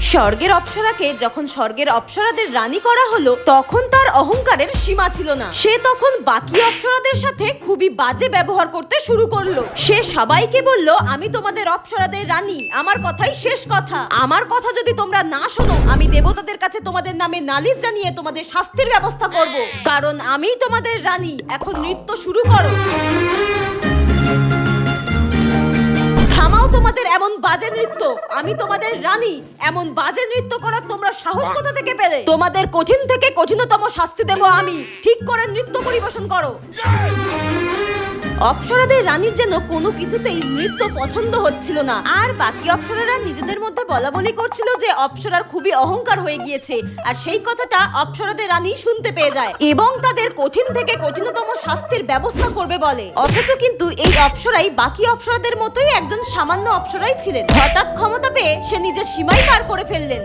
স্বর্গের অপ্সরাকে যখন স্বর্গের অপ্সরাদের রানী করা হলো, তখন তার অহংকারের সীমা ছিল না। সে তখন বাকি অপ্সরাদের সাথে খুবই বাজে ব্যবহার করতে শুরু করল। সে সবাইকে বলল, আমি তোমাদের অপ্সরাদের রানী, আমার কথাই শেষ কথা। আমার কথা যদি তোমরা না শোনো, আমি দেবতাদের কাছে তোমাদের নামে নালিশ জানিয়ে তোমাদের শাস্তির ব্যবস্থা করব। কারণ আমি তোমাদের রানী, এখন নৃত্য শুরু করো। তোমাদের এমন বাজে নৃত্য, আমি তোমাদের রানী, এমন বাজে নৃত্য করার তোমরা সাহস কোথা থেকে পেলে? তোমাদের কঠিন থেকে কঠিনতম শাস্তি দেব আমি। ঠিক করে নৃত্য পরিবেশন করো। অপ্সরাদের রানীর যেন কোনো কিছুতেই নৃত্য পছন্দ হচ্ছিল না। আর বাকি অপ্সরারা নিজেদের মধ্যে বলা বলি করছিল যে অপ্সরার খুবই অহংকার হয়ে গিয়েছে। আর সেই কথাটা অপ্সরাদের রানী শুনতে পেয়ে যায় এবং তাদের কঠিন থেকে কঠিনতম শাস্তির ব্যবস্থা করবে বলে। অথচ কিন্তু এই অপ্সরাই বাকি অপ্সরাদের মতোই একজন সামান্য অপ্সরাই ছিলেন। হঠাৎ ক্ষমতা পেয়ে সে নিজের সীমাই পার করে ফেললেন।